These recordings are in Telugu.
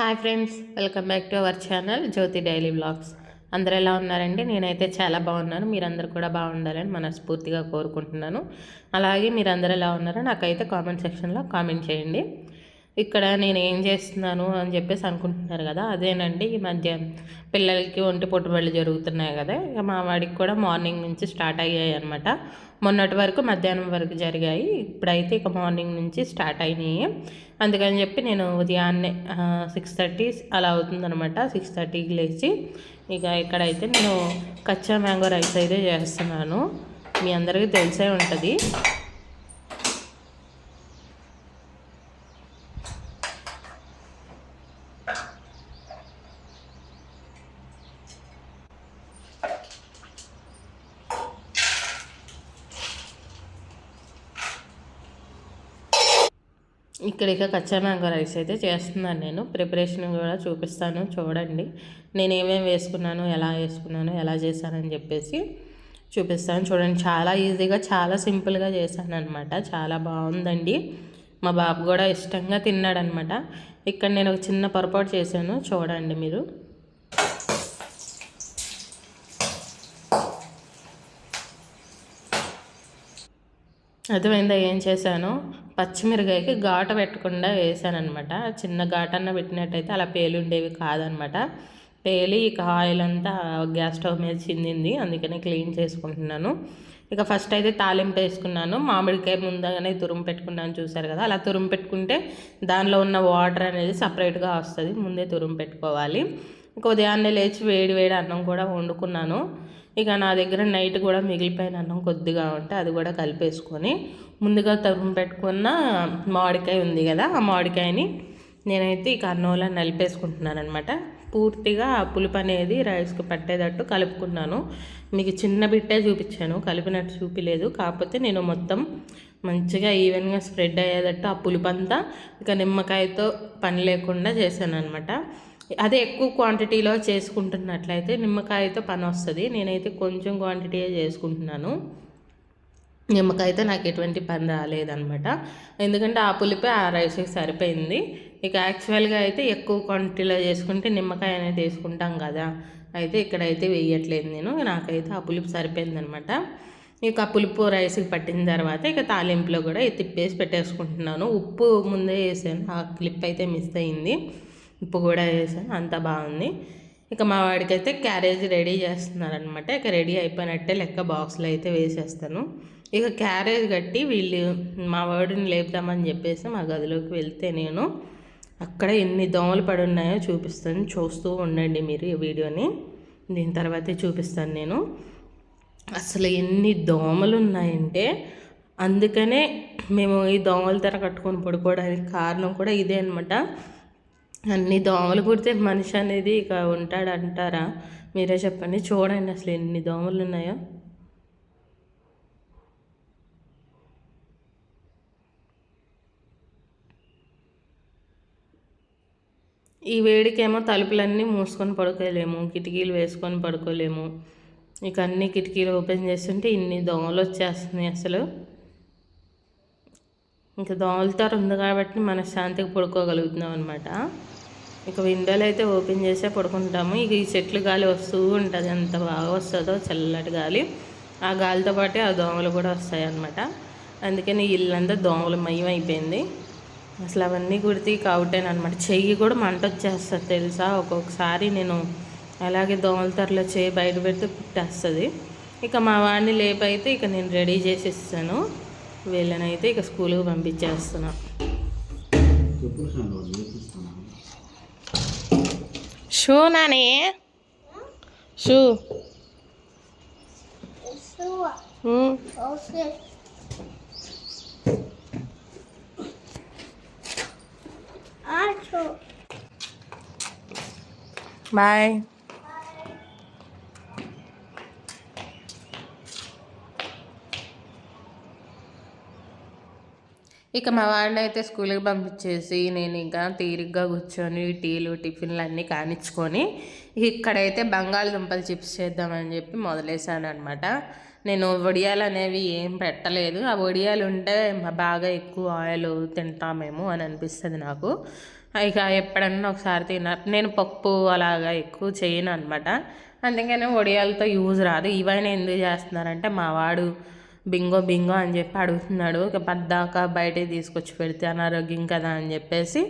Hi friends welcome back to our channel Jyothi daily blogs అందరు ఎలా ఉన్నారండి? నేనైతే చాలా బాగున్నాను. మీరందరూ కూడా బాగుండాలని మనస్ఫూర్తిగా కోరుకుంటున్నాను. అలాగే మీరందరూ ఎలా ఉన్నారో నాకైతే కామెంట్ సెక్షన్లో కామెంట్ చేయండి. ఇక్కడ నేను ఏం చేస్తున్నాను అని చెప్పేసి అనుకుంటున్నారు కదా అదేనండి ఈ మధ్య పిల్లలకి ఒంటి పుట్టుబడులు జరుగుతున్నాయి కదా ఇక మా వాడికి కూడా మార్నింగ్ నుంచి స్టార్ట్ అయ్యాయి అనమాట మొన్నటి వరకు మధ్యాహ్నం వరకు జరిగాయి ఇప్పుడైతే ఇక మార్నింగ్ నుంచి స్టార్ట్ అయినాయి. అందుకని చెప్పి నేను ఉదయాన్నే సిక్స్ థర్టీ అలా అవుతుందనమాట సిక్స్ థర్టీకి లేచి ఇక ఇక్కడైతే నేను కచ్చా మ్యాంగో రైస్ అయితే చేస్తున్నాను. మీ అందరికీ తెలిసే ఉంటుంది. ఇక్కడ ఇక కచ్చా రైస్ అయితే చేస్తున్నాను నేను. ప్రిపరేషన్ కూడా చూపిస్తాను చూడండి. నేను ఏమేమి వేసుకున్నాను ఎలా వేసుకున్నాను ఎలా చేశానని చెప్పేసి చూపిస్తాను. చూడండి చాలా ఈజీగా చాలా సింపుల్గా చేశాను అనమాట చాలా బాగుందండి. మా బాబు కూడా ఇష్టంగా తిన్నాడనమాట ఇక్కడ నేను ఒక చిన్న పొరపాటు చేశాను చూడండి మీరు. అర్థమైందా? ఏం చేశాను? పచ్చిమిరకాయకి ఘాట పెట్టకుండా వేసానమాట చిన్న ఘాటన్న పెట్టినట్టయితే అలా పేలు ఉండేవి కాదనమాట పేలి ఇక ఆయిల్ అంతా గ్యాస్ స్టవ్ మీద చిందింది. అందుకనే క్లీన్ చేసుకుంటున్నాను. ఇక ఫస్ట్ అయితే తాలింపు వేసుకున్నాను. మామిడికాయ ముందుగానే తురుము పెట్టుకున్నాను. చూసారు కదా? అలా తురుము పెట్టుకుంటే దానిలో ఉన్న వాటర్ అనేది సపరేట్గా వస్తుంది. ముందే తురుము పెట్టుకోవాలి. ఇక ఉదయాన్నే లేచి వేడి వేడి అన్నం కూడా వండుకున్నాను. ఇక నా దగ్గర నైట్ కూడా మిగిలిపోయిన అన్నం కొద్దిగా ఉంటే అది కూడా కలిపేసుకొని ముందుగా తరుము పెట్టుకున్న మామిడికాయ ఉంది కదా ఆ మామిడికాయని నేనైతే ఇక అన్నంలో నలిపేసుకుంటున్నాను అనమాట పూర్తిగా ఆ పులుపు అనేది రైస్కి పట్టేటట్టు కలుపుకున్నాను. మీకు చిన్న బిట్టే చూపించాను కలిపినట్టు చూపిలేదు. కాకపోతే నేను మొత్తం మంచిగా ఈవెన్గా స్ప్రెడ్ అయ్యేటట్టు ఆ పులుపు అంతా ఇక నిమ్మకాయతో పని లేకుండా చేశాను అనమాట అదే ఎక్కువ క్వాంటిటీలో చేసుకుంటున్నట్లయితే నిమ్మకాయతో పని వస్తుంది. నేనైతే కొంచెం క్వాంటిటీయే చేసుకుంటున్నాను. నిమ్మకాయతో నాకు ఎటువంటి పని రాలేదనమాట ఎందుకంటే ఆ పులిపే ఆ రైస్కి సరిపోయింది. ఇక యాక్చువల్గా అయితే ఎక్కువ క్వాంటిటీలో చేసుకుంటే నిమ్మకాయ అనేది వేసుకుంటాం కదా. అయితే ఇక్కడైతే వేయట్లేదు నేను. నాకైతే ఆ పులుపు సరిపోయిందనమాట ఇక ఆ పులుపు రైస్కి పట్టిన తర్వాత ఇక తాలింపులో కూడా తిప్పేసి పెట్టేసుకుంటున్నాను. ఉప్పు ముందే వేసాను. ఆ క్లిప్ అయితే మిస్ అయింది. ఉప్పు కూడా వేసాను అంత బాగుంది. ఇక మా వాడికి అయితే క్యారేజ్ రెడీ చేస్తున్నారనమాట. ఇక రెడీ అయిపోయినట్టే లెక్క బాక్స్లో అయితే వేసేస్తాను. ఇక క్యారేజ్ కట్టి వీళ్ళు మా వాడిని లేపుదామని చెప్పేసి మా గదిలోకి వెళ్తే నేను అక్కడ ఎన్ని దోమలు పడి ఉన్నాయో చూపిస్తాను. చూస్తూ ఉండండి మీరు ఈ వీడియోని. దీని తర్వాతే చూపిస్తాను నేను. అసలు ఎన్ని దోమలు ఉన్నాయంటే అందుకనే మేము ఈ దోమల తెర కట్టుకొని పడుకోవడానికి కారణం కూడా ఇదే అనమాట. అన్ని దోమలు కుడితే మనిషి అనేది ఇక ఉంటాడంటారా? మీరే చెప్పండి. చూడండి అసలు ఎన్ని దోమలు ఉన్నాయో. ఈ వేడికేమో తలుపులన్నీ మూసుకొని పడుకోలేము కిటికీలు వేసుకొని పడుకోలేము. ఇక అన్ని కిటికీలు ఓపెన్ చేస్తుంటే ఇన్ని దోమలు వచ్చేస్తున్నాయి అసలు. ఇంకా దోమలతో ఉంది కాబట్టి మనశ్శాంతికి పడుకోగలుగుతున్నాం అనమాట ఇక విండోలు అయితే ఓపెన్ చేసే పడుకుంటాము. ఇక ఈ చెట్లు గాలి వస్తూ ఉంటుంది. ఎంత బాగా వస్తుందో చల్లటి గాలి. ఆ గాలితో పాటే ఆ దోమలు కూడా వస్తాయి అన్నమాట అందుకని ఇల్లంతా దోమలు మయం అయిపోయింది. అసలు అవన్నీ కుడితే అనమాట చెయ్యి కూడా మంట వచ్చేస్తుంది తెలుసా? ఒక్కొక్కసారి నేను అలాగే దోమల తరలో చేయి బయట పెడితే పుట్టేస్తుంది. ఇక మా వాడిని లేపైతే ఇక నేను రెడీ చేసి ఇస్తాను వీళ్ళనైతే ఇక స్కూల్కి పంపించేస్తున్నాను షూ నాని? షూ. బాయ్. ఇక మా వాడిని అయితే స్కూల్కి పంపించేసి నేను ఇంకా తీరిగ్గా కూర్చొని టీలు టిఫిన్లు అన్నీ కానిచ్చుకొని ఇక్కడైతే బంగాళదుంపలు చిప్స్ చేద్దామని చెప్పి మొదలేసాను అనమాట నేను వడియాలు అనేవి ఏం పెట్టలేదు. ఆ వడియాలు ఉంటే బాగా ఎక్కువ ఆయిల్ తింటామేమో అని అనిపిస్తుంది నాకు. ఇక ఎప్పుడన్నా ఒకసారి తిన నేను పప్పు అలాగా ఎక్కువ చేయను అనమాట అందుకని వడియాలతో యూజ్ రాదు. ఇవైనా ఎందుకు చేస్తున్నారంటే మా వాడు బింగో బింగో అని చెప్పి అడుగుతున్నాడు. ఇక పద్దాక బయటే తీసుకొచ్చి పెడితే అనారోగ్యం కదా అని చెప్పేసి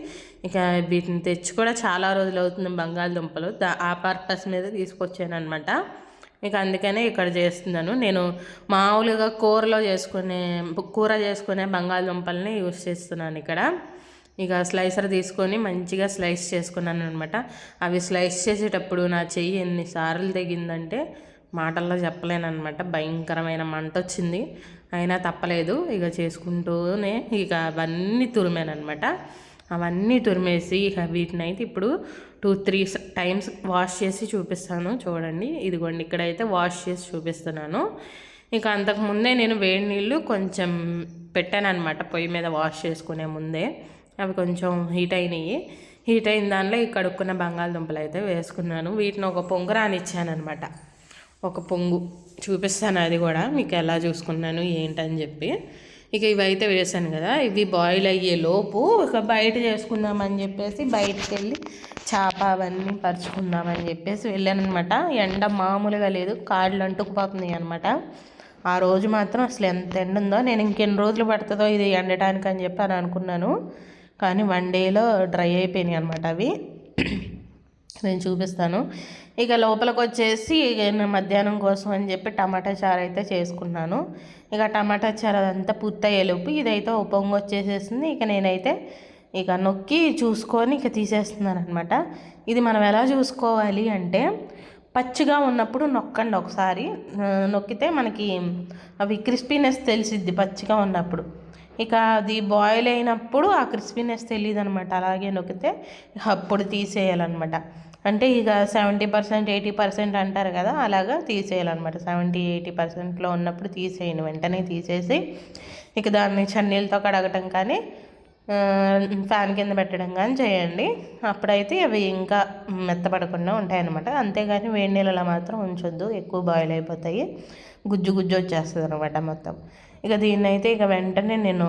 ఇక వీటిని తెచ్చి కూడా చాలా రోజులు అవుతుంది బంగాళదుంపలు. ఆ పర్పస్ మీద తీసుకొచ్చాను అనమాట ఇక అందుకనే ఇక్కడ చేస్తున్నాను. నేను మామూలుగా కూరలో చేసుకునే కూర చేసుకునే బంగాళదుంపల్ని యూస్ చేస్తున్నాను ఇక్కడ. ఇక స్లైసర్ తీసుకొని మంచిగా స్లైస్ చేసుకున్నాను అనమాట అవి స్లైస్ చేసేటప్పుడు నా చెయ్యి ఎన్నిసార్లు తెగిందంటే మాటల్లో చెప్పలేనమాట భయంకరమైన మంట వచ్చింది అయినా తప్పలేదు. ఇక చేసుకుంటూనే ఇక అవన్నీ తురిమానమాట అవన్నీ తురిమేసి ఇక వీటిని అయితే ఇప్పుడు టూ త్రీ టైమ్స్ వాష్ చేసి చూపిస్తాను. చూడండి. ఇదిగోండి. ఇక్కడైతే వాష్ చేసి చూపిస్తున్నాను. ఇక అంతకుముందే నేను వేడి నీళ్ళు కొంచెం పెట్టాను అనమాట పొయ్యి మీద వాష్ చేసుకునే ముందే. అవి కొంచెం హీట్ అయినాయి. హీట్ అయిన దానిలో ఈ కడుక్కున్న బంగాళదుంపలు అయితే వేసుకున్నాను. వీటిని ఒక పొంగు రానిచ్చాను అనమాట ఒక పొంగు చూపిస్తాను అది కూడా మీకు ఎలా చూసుకున్నాను ఏంటని చెప్పి. ఇక ఇవైతే వేసాను కదా ఇవి బాయిల్ అయ్యే లోపు ఇక బయట చేసుకుందామని చెప్పేసి బయటకు వెళ్ళి చేప అవన్నీ పరుచుకుందామని చెప్పేసి వెళ్ళాను అనమాట ఎండ మామూలుగా లేదు కాళ్ళు అంటుకుపోతున్నాయి అనమాట ఆ రోజు మాత్రం అసలు ఎంత ఎండ ఉందో నేను ఇంకెన్ని రోజులు పడుతుందో ఇది ఎండటానికి అని చెప్పి అని అనుకున్నాను. కానీ వన్ డేలో డ్రై అయిపోయినాయి అనమాట అవి. నేను చూపిస్తాను. ఇక లోపలికి వచ్చేసి మధ్యాహ్నం కోసం అని చెప్పి టమాటా చారు అయితే చేసుకున్నాను. ఇక టమాటా చారు అదంతా పూర్తయ్యేలోపు ఇదైతే పొంగు వచ్చేసేసింది. ఇక నేనైతే ఇక నొక్కి చూసుకొని ఇక తీసేస్తున్నాను అనమాట ఇది మనం ఎలా చూసుకోవాలి అంటే పచ్చిగా ఉన్నప్పుడు నొక్కండి ఒకసారి. నొక్కితే మనకి అవి క్రిస్పీనెస్ తెలిసిద్ది పచ్చిగా ఉన్నప్పుడు. ఇక అది బాయిల్ అయినప్పుడు ఆ క్రిస్పీనెస్ తెలియదు అనమాట అలాగే నొక్కితే అప్పుడు తీసేయాలన్నమాట. అంటే ఇక సెవెంటీ పర్సెంట్ ఎయిటీ పర్సెంట్ అంటారు కదా అలాగా తీసేయాలన్నమాట. సెవెంటీ ఎయిటీ పర్సెంట్లో ఉన్నప్పుడు తీసేయండి వెంటనే తీసేసి ఇక దాన్ని చన్నీళ్ళతో కడగటం కానీ ఫ్యాన్ కింద పెట్టడం కానీ చేయండి. అప్పుడైతే అవి ఇంకా మెత్తపడకుండా ఉంటాయన్నమాట. అంతేగాని వేడి నీళ్ళలో మాత్రం ఉంచొద్దు. ఎక్కువ బాయిల్ అయిపోతాయి. గుజ్జు గుజ్జు వచ్చేస్తుంది అనమాట మొత్తం. ఇక దీన్ని అయితే ఇక వెంటనే నేను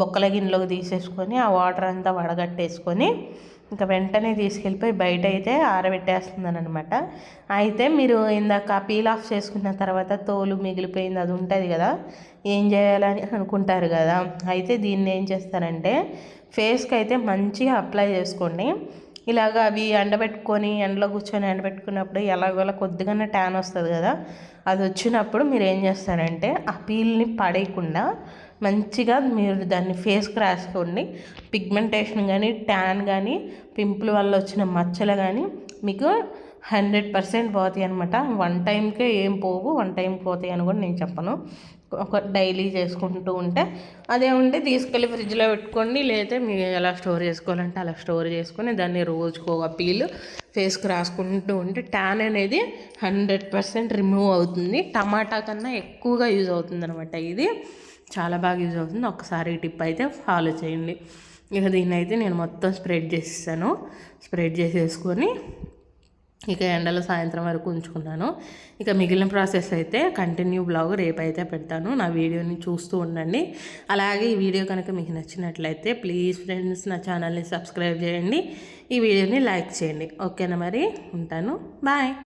బొక్కల గిన్నెలోకి తీసేసుకొని ఆ వాటర్ అంతా వడగట్టేసుకొని ఇంకా వెంటనే తీసుకెళ్ళిపోయి బయట అయితే ఆరబెట్టేస్తున్నాను అనమాట అయితే మీరు ఇందాక పీల్ ఆఫ్ చేసుకున్న తర్వాత తోలు మిగిలిపోయింది అది ఉంటుంది కదా ఏం చేయాలని అనుకుంటారు కదా అయితే దీన్ని ఏం చేస్తారంటే ఫేస్కి అయితే మంచిగా అప్లై చేసుకోండి. ఇలాగ అవి ఎండబెట్టుకొని ఎండలో కూర్చొని ఎండబెట్టుకున్నప్పుడు ఎలాగోలా కొద్దిగానే ట్యాన్ వస్తుంది కదా అది వచ్చినప్పుడు మీరు ఏం చేస్తారంటే ఆ పీల్ని పడేయకుండా మంచిగా మీరు దాన్ని ఫేస్కి రాసుకోండి పిగ్మెంటేషన్ కానీ ట్యాన్ కానీ పింపుల్ వల్ల వచ్చిన మచ్చలు కానీ మీకు హండ్రెడ్ పర్సెంట్ పోతాయి అనమాట వన్ టైంకే ఏం పోవు వన్ టైం పోతాయి అని కూడా నేను చెప్పను. ఒక డైలీ చేసుకుంటూ ఉంటే అదే ఉంటే తీసుకెళ్ళి ఫ్రిడ్జ్లో పెట్టుకోండి లేదా మీరు ఎలా స్టోర్ చేసుకోవాలంటే అలా స్టోర్ చేసుకొని దాన్ని రోజుకు ఒక పీల్ ఫేస్కి రాసుకుంటూ ఉంటే ట్యాన్ అనేది హండ్రెడ్ పర్సెంట్ రిమూవ్ అవుతుంది. టమాటా కన్నా ఎక్కువగా యూజ్ అవుతుంది అనమాట ఇది. చాలా బాగా యూజ్ అవుతుంది. ఒకసారి టిప్ అయితే ఫాలో చేయండి. ఇక దీన్ని అయితే నేను మొత్తం స్ప్రెడ్ చేసేసాను. స్ప్రెడ్ చేసేసుకొని ఇక ఎండలో సాయంత్రం వరకు ఉంచుకున్నాను. ఇక మిగిలిన ప్రాసెస్ అయితే కంటిన్యూ బ్లాగ్ రేపు అయితే పెడతాను. నా వీడియోని చూస్తూ ఉండండి. అలాగే ఈ వీడియో కనుక మీకు నచ్చినట్లయితే ప్లీజ్ ఫ్రెండ్స్ నా ఛానల్ని సబ్స్క్రైబ్ చేయండి. ఈ వీడియోని లైక్ చేయండి. ఓకేనా మరి? ఉంటాను. బాయ్.